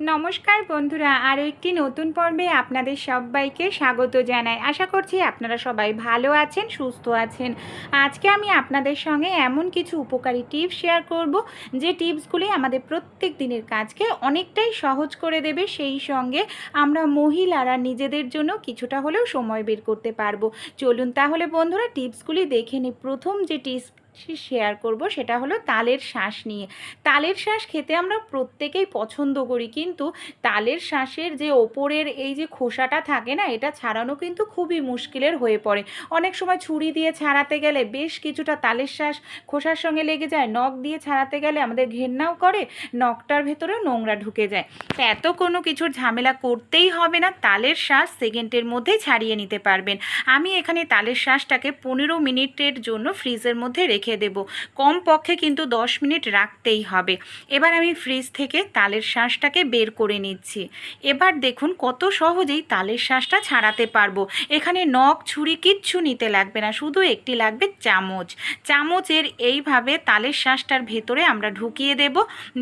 নমস্কার বন্ধুরা, আরও একটি নতুন পর্বে আপনাদের সবাইকে স্বাগত জানাই। আশা করছি আপনারা সবাই ভালো আছেন, সুস্থ আছেন। আজকে আমি আপনাদের সঙ্গে এমন কিছু উপকারী টিপস শেয়ার করব, যে টিপসগুলি আমাদের প্রত্যেক দিনের কাজকে অনেকটাই সহজ করে দেবে। সেই সঙ্গে আমরা মহিলারা নিজেদের জন্য কিছুটা হলেও সময় বের করতে পারব। চলুন তাহলে বন্ধুরা, টিপসগুলি দেখে নিই। প্রথম যে টিপস শেয়ার করব, সেটা হলো তালের শ্বাস নিয়ে। তালের শ্বাস খেতে আমরা প্রত্যেকেই পছন্দ করি, কিন্তু তালের শ্বাসের যে ওপরের এই যে খোসাটা থাকে না, এটা ছাড়ানো কিন্তু খুবই মুশকিলের হয়ে পড়ে। অনেক সময় ছুরি দিয়ে ছাড়াতে গেলে বেশ কিছুটা তালের শ্বাস খোসার সঙ্গে লেগে যায়, নখ দিয়ে ছাড়াতে গেলে আমাদের ঘেন্নাও করে, নখটার ভেতরেও নোংরা ঢুকে যায়। এত কোনো কিছুর ঝামেলা করতেই হবে না, তালের শ্বাস সেকেন্ডের মধ্যেই ছাড়িয়ে নিতে পারবেন। আমি এখানে তালের শ্বাসটাকে পনেরো মিনিটের জন্য ফ্রিজের মধ্যে রেখে দেব। কম পক্ষে কিন্তু দশ মিনিট রাখতেই হবে। এবার আমি ফ্রিজ থেকে তালের শ্বাসটাকে বের করে নিচ্ছি। এবার দেখুন কত সহজেই তালের শ্বাসটা ছাড়াতে পারব। এখানে নখ, ছুরি কিচ্ছু নিতে লাগবে না, শুধু একটি লাগবে চামচ। চামচের এইভাবে তালের শ্বাসটার ভেতরে আমরা ঢুকিয়ে দেব।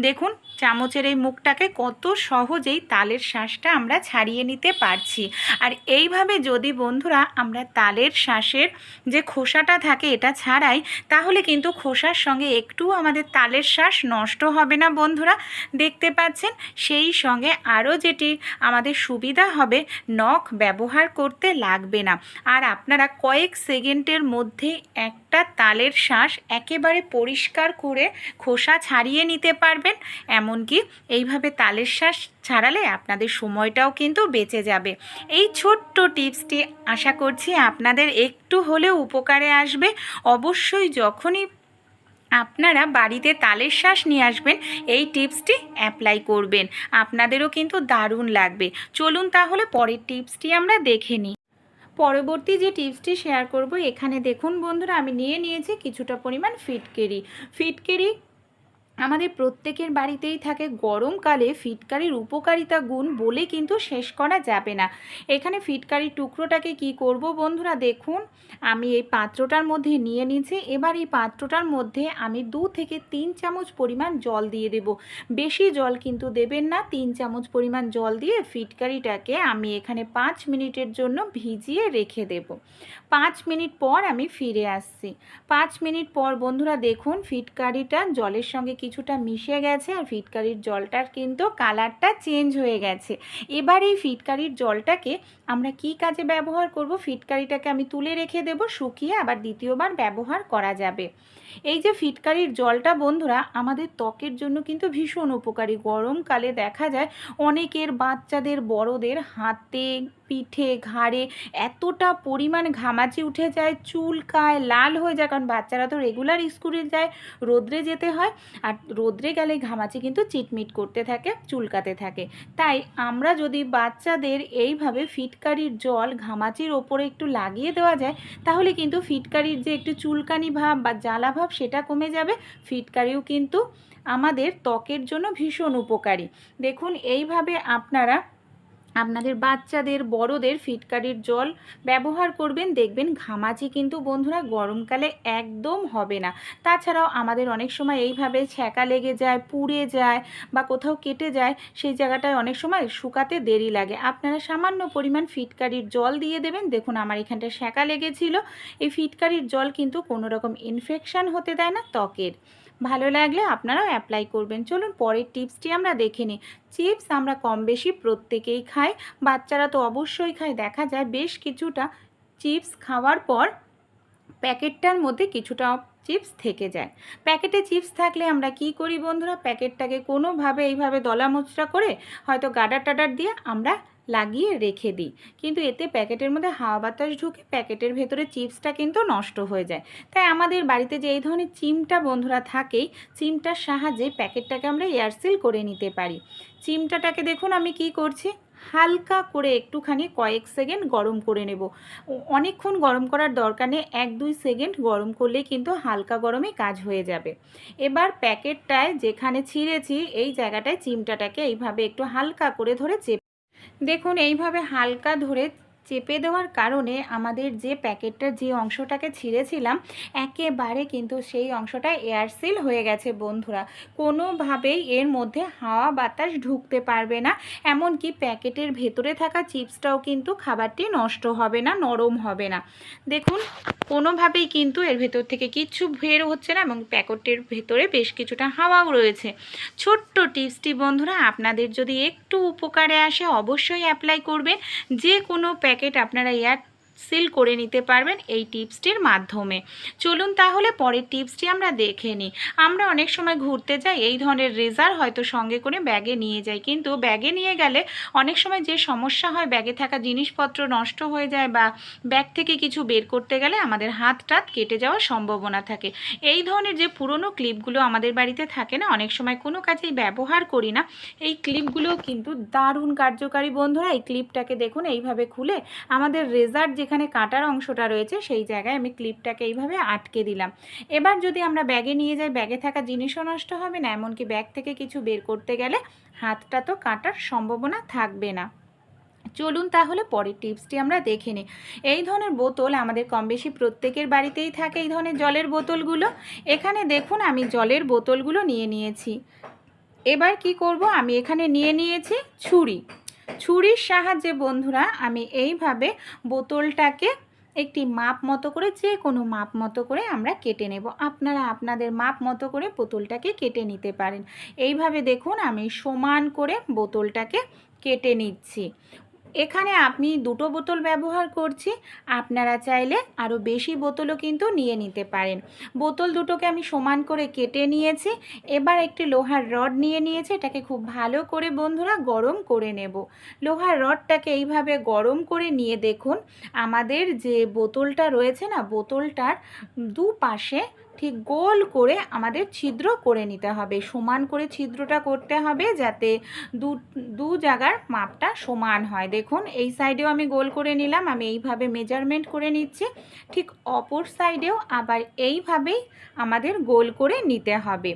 দেখুন চামচের এই মুখটাকে কত সহজেই তালের শ্বাসটা আমরা ছাড়িয়ে নিতে পারছি। আর এইভাবে যদি বন্ধুরা আমরা তালের শ্বাসের যে খোসাটা থাকে এটা ছাড়াই, তাহলে কিন্তু খোসার সঙ্গে একটু আমাদের তালের শ্বাস নষ্ট হবে না বন্ধুরা। দেখতে পাচ্ছেন? সেই সঙ্গে আরও যেটি আমাদের সুবিধা হবে, নখ ব্যবহার করতে লাগবে না। আর আপনারা কয়েক সেকেন্ডের মধ্যে একটা তালের শ্বাস একেবারে পরিষ্কার করে খোসা ছাড়িয়ে নিতে পারবেন। এমনকি এইভাবে তালের শ্বাস ছাড়ালে আপনাদের সময়টাও কিন্তু বেঁচে যাবে। এই ছোট্ট টিপসটি আশা করছি আপনাদের একটু হলেও উপকারে আসবে। অবশ্যই যখনই আপনারা বাড়িতে তালের শ্বাস নিয়ে আসবেন, এই টিপসটি অ্যাপ্লাই করবেন। আপনাদেরও কিন্তু দারুণ লাগবে। চলুন তাহলে পরের টিপসটি আমরা দেখে নিই। পরবর্তী যে টিপসটি শেয়ার করব, এখানে দেখুন বন্ধুরা, আমি নিয়ে নিয়েছি কিছুটা পরিমাণ ফিটকেরি। ফিটকেরি আমাদের প্রত্যেকের বাড়িতেই থাকে গরমকালে ফিটকারির উপকারিতা গুণ বলে কিন্তু শেষ করা যাবে না। এখানে ফিটকারির টুকরোটাকে কি করব বন্ধুরা দেখুন, আমি এই পাত্রটার মধ্যে নিয়ে নিয়েছি, এবার এই পাত্রটার মধ্যে আমি দু থেকে তিন চামচ পরিমাণ জল দিয়ে দেব। বেশি জল কিন্তু দেবেন না, তিন চামচ পরিমাণ জল দিয়ে ফিটকারিটাকে আমি এখানে পাঁচ মিনিটের জন্য ভিজিয়ে রেখে দেব। পাঁচ মিনিট পর আমি ফিরে আসছি। পাঁচ মিনিট পর বন্ধুরা দেখুন, ফিটকারিটা জলের সঙ্গে কিছুটা মিশে গেছে আর ফিটকারির জলটার কিন্তু কালারটা চেঞ্জ হয়ে গেছে। এবার এই ফিটকারির জলটাকে আমরা কি কাজে ব্যবহার করব? ফিটকারিটাকে আমি তুলে রেখে দেব, শুকিয়ে আবার দ্বিতীয়বার ব্যবহার করা যাবে। এই যে ফিটকারির জলটা, বন্ধুরা, আমাদের ত্বকের জন্য কিন্তু ভীষণ উপকারী। গরমকালে দেখা যায় অনেকের বাচ্চাদের, বড়দের হাতে, পিঠে, ঘাড়ে এতটা পরিমাণ ঘামাচি উঠে যায় চুলকায় লাল হয়ে যায়, কারণ বাচ্চারা তো রেগুলার স্কুলে যায়, রোদ্রে যেতে হয়, আর রোদ্রে গেলে ঘামাচি কিন্তু চিটমিট করতে থাকে, চুলকাতে থাকে। তাই আমরা যদি বাচ্চাদের এইভাবে ফিটকারির জল ঘামাচির ওপরে একটু লাগিয়ে দেওয়া যায়, তাহলে কিন্তু ফিটকারির যে একটু চুলকানি ভাব বা জ্বালা সেটা কমে যাবে। ফিটকারিও কিন্তু আমাদের ত্বকের জন্য ভীষণ উপকারী। দেখুন এইভাবে আপনারা আপনাদের বাচ্চাদের, বড়দের ফিটকারির জল ব্যবহার করবেন, দেখবেন ঘামাচি কিন্তু বন্ধুরা গরমকালে একদম হবে না। তাছাড়াও আমাদের অনেক সময় এইভাবে ছ্যাঁকা লেগে যায়, পুড়ে যায় বা কোথাও কেটে যায়, সেই জায়গাটায় অনেক সময় শুকাতে দেরি লাগে। আপনারা সামান্য পরিমাণ ফিটকারির জল দিয়ে দেবেন। দেখুন আমার এখানটা ছ্যাঁকা লেগেছিল। এই ফিটকারির জল কিন্তু কোনো রকম ইনফেকশান হতে দেয় না ত্বকের। ভালো লাগলে আপনারাও অ্যাপ্লাই করবেন। চলুন পরের টিপসটি আমরা দেখে নিই। চিপস আমরা কম বেশি প্রত্যেকেই খাই, বাচ্চারা তো অবশ্যই খায়। দেখা যায় বেশ কিছুটা চিপস খাওয়ার পর প্যাকেটটার মধ্যে কিছুটা চিপস থেকে যায়। প্যাকেটে চিপস থাকলে আমরা কি করি বন্ধুরা? প্যাকেটটাকে কোনোভাবে এইভাবে দলা মোচড়া করে হয়তো গাডার টাডার দিয়ে আমরা লাগিয়ে রেখে দিই। কিন্তু এতে প্যাকেটের মধ্যে হাওয়া বাতাস ঢুকে প্যাকেটের ভেতরে চিপসটা কিন্তু নষ্ট হয়ে যায়। তাই আমাদের বাড়িতে যে এই ধরনের চিমটা বন্ধুরা থাকেই, চিমটার সাহায্যে প্যাকেটটাকে আমরা এয়ারসিল করে নিতে পারি। চিমটাটাকে দেখুন আমি কি করছি? হালকা করে একটুখানি কয়েক সেকেন্ড গরম করে নেব। অনেকক্ষণ গরম করার দরকার নেই, এক দুই সেকেন্ড গরম করলে কিন্তু হালকা গরমে কাজ হয়ে যাবে। এবার প্যাকেটটায় যেখানে ছিঁড়েছি, এই জায়গাটায় চিমটাটাকে এইভাবে একটু হালকা করে ধরে চেপে দেখুন এইভাবে হালকা ধরে চেপে দেওয়ার কারণে আমাদের যে প্যাকেটটার যে অংশটাকে ছিঁড়েছিলাম, একেবারে কিন্তু সেই অংশটা এয়ারসিল হয়ে গেছে বন্ধুরা। কোনোভাবেই এর মধ্যে হাওয়া বাতাস ঢুকতে পারবে না, এমনকি প্যাকেটের ভেতরে থাকা চিপসটাও কিন্তু খাবারটি নষ্ট হবে না, নরম হবে না। দেখুন, কোনোভাবেই কিন্তু এর ভেতর থেকে কিচ্ছু বের হচ্ছে না এবং প্যাকেটের ভেতরে বেশ কিছুটা হাওয়াও রয়েছে। ছোট্ট টিপসটি বন্ধুরা, আপনাদের যদি একটু উপকারে আসে অবশ্যই অ্যাপ্লাই করবেন। যে কোনো প্যাকেট আপনারা এয়ার সিল করে নিতে পারবেন এই টিপসটির মাধ্যমে। চলুন তাহলে পরের টিপসটি আমরা দেখে নিই। আমরা অনেক সময় ঘুরতে যাই, এই ধরনের রেজার হয়তো সঙ্গে করে ব্যাগে নিয়ে যাই। কিন্তু ব্যাগে নিয়ে গেলে অনেক সময় যে সমস্যা হয়, ব্যাগে থাকা জিনিসপত্র নষ্ট হয়ে যায় বা ব্যাগ থেকে কিছু বের করতে গেলে আমাদের হাত টাত কেটে যাওয়ার সম্ভাবনা থাকে। এই ধরনের যে পুরনো ক্লিপগুলো আমাদের বাড়িতে থাকে না, অনেক সময় কোনো কাজেই ব্যবহার করি না। এই ক্লিপগুলো কিন্তু দারুণ কার্যকারী। বন্ধুরা, এই ক্লিপটাকে দেখুন, এইভাবে খুলে আমাদের রেজার যেখানে কাটার অংশটা রয়েছে সেই জায়গায় আমি ক্লিপটাকে এইভাবে আটকে দিলাম। এবার যদি আমরা ব্যাগে নিয়ে যাই, ব্যাগে থাকা জিনিসও নষ্ট হবে না, এমনকি ব্যাগ থেকে কিছু বের করতে গেলে হাতটা তো কাটার সম্ভাবনা থাকবে না। চলুন তাহলে পরের টিপসটি আমরা দেখে নিই। এই ধরনের বোতল আমাদের কম বেশি প্রত্যেকের বাড়িতেই থাকে এই ধরনের জলের বোতলগুলো। এখানে দেখুন আমি জলের বোতলগুলো নিয়ে নিয়েছি। এবার কি করব? আমি এখানে নিয়ে নিয়েছি ছুরি। ছুরির সাহায্যে বন্ধুরা আমি এইভাবে বোতলটাকে একটি মাপ মতো করে, যে কোনো মাপ মতো করে আমরা কেটে নেব। আপনারা আপনাদের মাপ মতো করে বোতলটাকে কেটে নিতে পারেন। এইভাবে দেখুন আমি সমান করে বোতলটাকে কেটে নিচ্ছি। এখানে আমি দুটো বোতল ব্যবহার করছি। আপনারা চাইলে আরও বেশি বোতলও কিন্তু নিয়ে নিতে পারেন। বোতল দুটোকে আমি সমান করে কেটে নিয়েছি। এবার একটি লোহার রড নিয়ে নিয়েছি। এটাকে খুব ভালো করে বন্ধুরা গরম করে নেব। লোহার রডটাকে এইভাবে গরম করে নিয়ে দেখুন। আমাদের যে বোতলটা রয়েছে না, বোতলটার দুপাশে ঠিক গোল করে আমাদের ছিদ্র করে নিতে হবে। সমান করে ছিদ্রটা করতে হবে যাতে দু দু জায়গার মাপটা সমান হয়। দেখুন, এই সাইডেও আমি গোল করে নিলাম, আমি এইভাবে মেজারমেন্ট করে নিচ্ছি। ঠিক অপর সাইডেও আবার এইভাবেই আমাদের গোল করে নিতে হবে।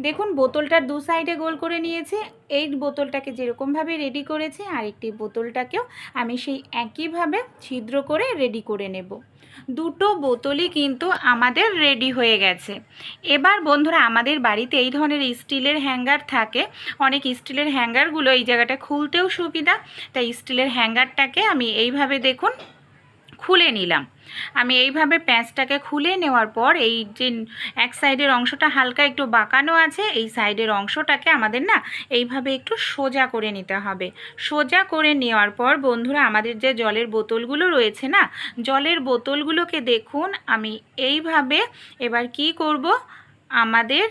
দেখুন বোতলটার দু সাইডে গোল করে নিয়েছি। এই বোতলটাকে যেরকমভাবে রেডি করেছি, আরেকটি বোতলটাকেও আমি সেই একইভাবে ছিদ্র করে রেডি করে নেব। দুটো বোতলই কিন্তু আমাদের রেডি হয়ে গেছে। এবার বন্ধুরা, আমাদের বাড়িতে এই ধরনের স্টিলের হ্যাঙ্গার থাকে। অনেক স্টিলের হ্যাঙ্গারগুলো এই জায়গাটা খুলতেও সুবিধা। তাই স্টিলের হ্যাঙ্গারটাকে আমি এইভাবে দেখুন খুলে নিলাম। আমি এইভাবে প্যাঁচটাকে খুলে নেওয়ার পর এই যে এক সাইডের অংশটা হালকা একটু বাঁকানো আছে, এই সাইডের অংশটাকে আমাদের না এইভাবে একটু সোজা করে নিতে হবে। সোজা করে নেওয়ার পর বন্ধুরা, আমাদের যে জলের বোতলগুলো রয়েছে না, জলের বোতলগুলোকে দেখুন, আমি এইভাবে এবার কি করব? আমাদের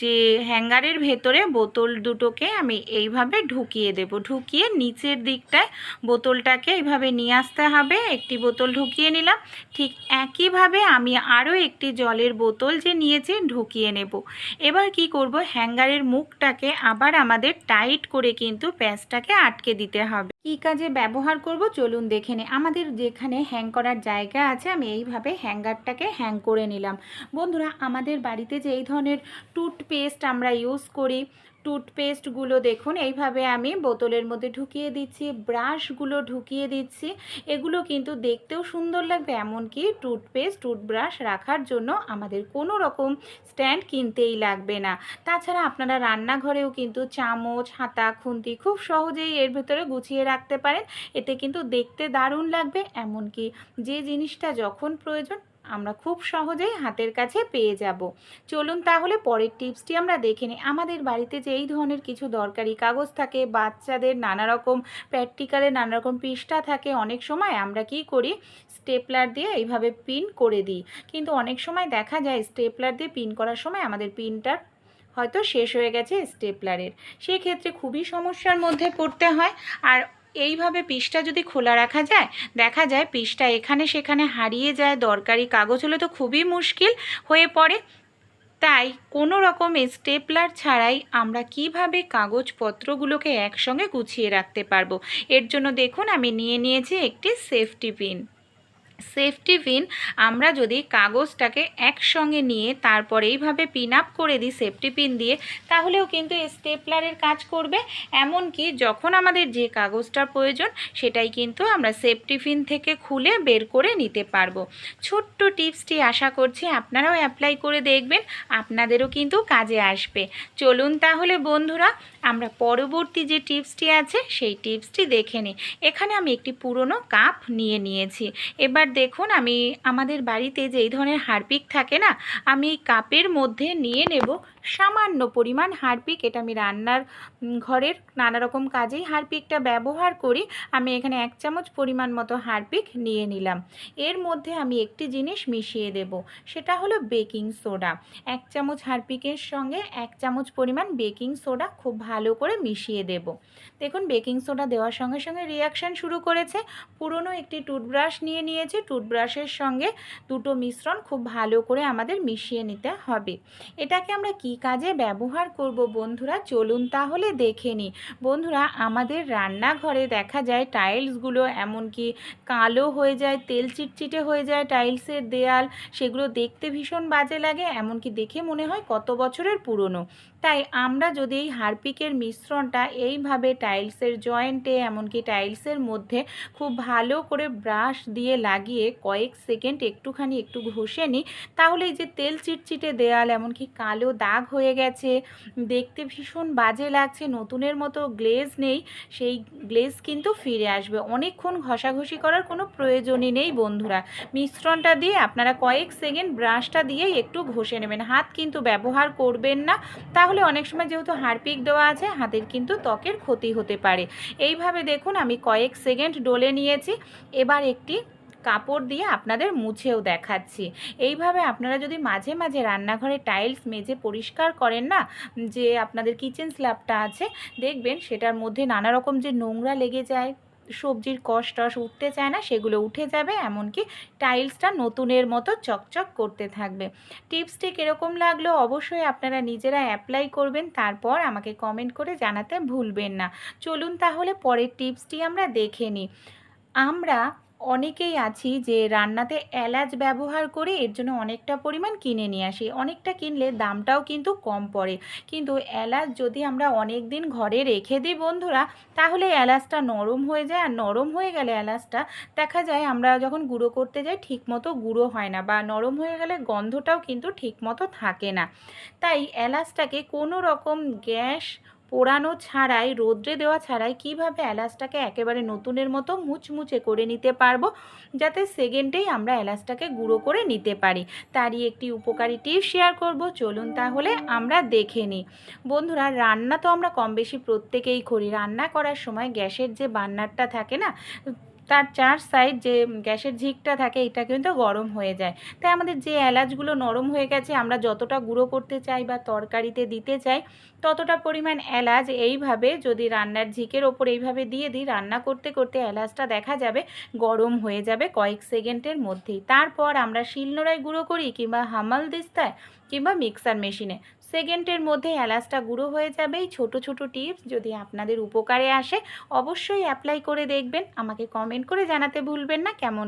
যে হ্যাঙ্গারের ভেতরে বোতল দুটোকে আমি এইভাবে ঢুকিয়ে দেব। ঢুকিয়ে নিচের দিকটায় বোতলটাকে এইভাবে নিয়ে আসতে হবে। একটি বোতল ঢুকিয়ে নিলাম। ঠিক একইভাবে আমি আরও একটি জলের বোতল যে নিয়েছি ঢুকিয়ে নেব। এবার কি করব? হ্যাঙ্গারের মুখটাকে আবার আমাদের টাইট করে কিন্তু প্যাঁচটাকে আটকে দিতে হবে। কী কাজে ব্যবহার করব? চলুন দেখে নে। আমাদের যেখানে হ্যাং করার জায়গা আছে, আমি এইভাবে হ্যাঙ্গারটাকে হ্যাং করে নিলাম। বন্ধুরা, আমাদের বাড়িতে যে এই ধরনের টুথপেস্ট আমরা ইউজ করি। টুথপেস্টগুলো দেখুন, এইভাবে আমি বোতলের মধ্যে ঢুকিয়ে দিচ্ছি ব্রাশগুলো ঢুকিয়ে দিচ্ছি। এগুলো কিন্তু দেখতেও সুন্দর লাগবে, এমনকি টুথপেস্ট টুথব্রাশ রাখার জন্য আমাদের কোনো রকম স্ট্যান্ড কিনতেই লাগবে না। তাছাড়া আপনারা রান্নাঘরেও কিন্তু চামচ, হাতা, খুন্তি খুব সহজেই এর ভেতরে গুছিয়ে রাখতে পারেন। এতে কিন্তু দেখতে দারুণ লাগবে, এমনকি যে জিনিসটা যখন প্রয়োজন আমরা খুব সহজেই হাতের কাছে পেয়ে যাব। চলুন তাহলে পরের টিপসটি আমরা দেখে নিই। আমাদের বাড়িতে যে এই ধরনের কিছু দরকারি কাগজ থাকে, বাচ্চাদের নানা রকম প্র্যাকটিক্যালে নানা রকম পৃষ্ঠা থাকে, অনেক সময় আমরা কি করি স্টেপলার দিয়ে এইভাবে পিন করে দিই। কিন্তু অনেক সময় দেখা যায় স্টেপলার দিয়ে পিন করার সময় আমাদের পিনটার হয়তো শেষ হয়ে গেছে স্টেপলারের সেক্ষেত্রে খুবই সমস্যার মধ্যে পড়তে হয়। আর এইভাবে পিসটা যদি খোলা রাখা যায়, দেখা যায় পিসটা এখানে সেখানে হারিয়ে যায়, দরকারি কাগজ হলে তো খুবই মুশকিল হয়ে পড়ে। তাই কোনো রকম স্টেপলার ছাড়াই আমরা কীভাবে কাগজপত্রগুলোকে একসঙ্গে গুছিয়ে রাখতে পারব? এর জন্য দেখুন, আমি নিয়ে নিয়েছি একটি সেফটি পিন। সেফটি পিন আমরা যদি কাগজটাকে একসঙ্গে নিয়ে তারপর এইভাবে পিন আপ করে দিই সেফটি পিন দিয়ে, তাহলেও কিন্তু স্টেপলারের কাজ করবে। এমনকি যখন আমাদের যে কাগজটার প্রয়োজন, সেটাই কিন্তু আমরা সেফটি পিন থেকে খুলে বের করে নিতে পারব। ছোট্ট টিপসটি আশা করছি আপনারাও অ্যাপ্লাই করে দেখবেন, আপনাদেরও কিন্তু কাজে আসবে। চলুন তাহলে বন্ধুরা আমরা পরবর্তী যে টিপসটি আছে, সেই টিপসটি দেখে নিই এখানে আমি একটি পুরনো কাপ নিয়ে নিয়েছি। এবার দেখুন, আমি আমাদের বাড়িতে যে এই ধরনের হারপিক থাকে না, আমি কাপের মধ্যে নিয়ে নেব সামান্য পরিমাণ হারপিক। এটা আমি রান্নার ঘরের নানা রকম কাজেই হারপিকটা ব্যবহার করি। আমি এখানে এক চামচ পরিমাণ মতো হারপিক নিয়ে নিলাম। এর মধ্যে আমি একটি জিনিস মিশিয়ে দেব, সেটা হলো বেকিং সোডা। এক চামচ হারপিকের সঙ্গে এক চামচ পরিমাণ বেকিং সোডা খুব ভালো করে মিশিয়ে দেব। দেখুন, বেকিং সোডা দেওয়ার সঙ্গে সঙ্গে রিয়াকশান শুরু করেছে। পুরনো একটি টুথব্রাশ নিয়ে নিয়েছি। টুথব্রাশের সঙ্গে দুটো মিশ্রণ খুব ভালো করে আমাদের মিশিয়ে নিতে হবে। এটাকে আমরা কি কাজে ব্যবহার করব বন্ধুরা? চলুন তাহলে দেখে নিই। বন্ধুরা, আমাদের রান্নাঘরে দেখা যায় টাইলসগুলো এমনকি কালো হয়ে যায়, তেল চিটচিটে হয়ে যায় টাইলসের দেয়াল। সেগুলো দেখতে ভীষণ বাজে লাগে, এমনকি দেখে মনে হয় কত বছরের পুরনো। তাই আমরা যদি এই হারপিকের মিশ্রণটা এইভাবে টাইলসের জয়েন্টে, এমনকি টাইলসের মধ্যে খুব ভালো করে ব্রাশ দিয়ে লাগিয়ে কয়েক সেকেন্ড একটুখানি একটু ঘষে নিই, তাহলে এই যে তেল চিটচিটে দেয়াল, এমনকি কালো দাগ হয়ে গেছে, দেখতে ভীষণ বাজে লাগছে, নতুনের মতো গ্লেজ নেই, সেই গ্লেজ কিন্তু ফিরে আসবে। অনেকক্ষণ ঘষাঘষি করার কোনো প্রয়োজনই নেই বন্ধুরা। মিশ্রণটা দিয়ে আপনারা কয়েক সেকেন্ড ব্রাশটা দিয়েই একটু ঘষে নেবেন। হাত কিন্তু ব্যবহার করবেন না তাহলে অনেক সময় যেহেতু হারপিক দেওয়া আছে, হাতের কিন্তু ত্বকের ক্ষতি হতে পারে। এইভাবে দেখুন, আমি কয়েক সেকেন্ড ডলে নিয়েছি, এবার একটি কাপড় দিয়ে আপনাদের মুছেও দেখাচ্ছি। এইভাবে আপনারা যদি মাঝে মাঝে রান্নাঘরে টাইলস মেজে পরিষ্কার করেন না, যে আপনাদের কিচেন স্ল্যাবটা আছে, দেখবেন সেটার মধ্যে নানা রকম যে নোংরা লেগে যায়। সবজির কষ টস উঠতে চায় না, সেগুলো উঠে যাবে, এমনকি টাইলসটা নতুনের মতো চকচক করতে থাকবে। টিপসটি কীরকম লাগল অবশ্যই আপনারা নিজেরা অ্যাপ্লাই করবেন, তারপর আমাকে কমেন্ট করে জানাতে ভুলবেন না। চলুন তাহলে পরের টিপসটি আমরা দেখে নিই। আমরা অনেকেই আছি যে রান্নাতে এলাচ ব্যবহার করে এর জন্য অনেকটা পরিমাণ কিনে নিয়ে আসি। অনেকটা কিনলে দামটাও কিন্তু কম পড়ে। কিন্তু এলাচ যদি আমরা অনেক দিন ঘরে রেখে দিই বন্ধুরা, তাহলে এলাচটা নরম হয়ে যায়। আর নরম হয়ে গেলে এলাচটা দেখা যায় আমরা যখন গুঁড়ো করতে যাই, ঠিকমতো গুঁড়ো হয় না বা নরম হয়ে গেলে গন্ধটাও কিন্তু ঠিকমতো থাকে না। তাই এলাচটাকে কোনো রকম গ্যাস পোড়ানো ছাড়াই, রোদ্রে দেওয়া ছাড়াই কীভাবে এলাচটাকে একেবারে নতুনের মতো মুচমুচে করে নিতে পারব, যাতে সেকেন্ডেই আমরা এলাচটাকে গুঁড়ো করে নিতে পারি। তারই একটি উপকারী টিপ শেয়ার করব। চলুন তাহলে আমরা দেখে নিই। বন্ধুরা, রান্না তো আমরা কম বেশি প্রত্যেকেই করি। রান্না করার সময় গ্যাসের যে বান্নারটা থাকে না তার চার সাইড যে গ্যাসের ঝিকটা থাকে, এটা কিন্তু গরম হয়ে যায়। তাই আমাদের যে এলাচগুলো নরম হয়ে গেছে, আমরা যতটা গুঁড়ো করতে চাই বা তরকারিতে দিতে চাই, ততটা পরিমাণ এলাচ এইভাবে যদি রান্নার ঝিকের ওপর এইভাবে দিয়ে দিই, রান্না করতে করতে এলাচটা দেখা যাবে গরম হয়ে যাবে কয়েক সেকেন্ডের মধ্যেই। তারপর আমরা শিলনোড়ায় গুঁড়ো করি কিংবা হামাল দিস্তায় কিংবা মিক্সার মেশিনে। সেকেন্ডের মধ্যে এলাচটা গুঁড়ো হয়ে যাবে। এই ছোটো ছোটো টিপস যদি আপনাদের উপকারে আসে, অবশ্যই অ্যাপ্লাই করে দেখবেন। আমাকে কমেন্ট করে জানাতে ভুলবেন না। কেমন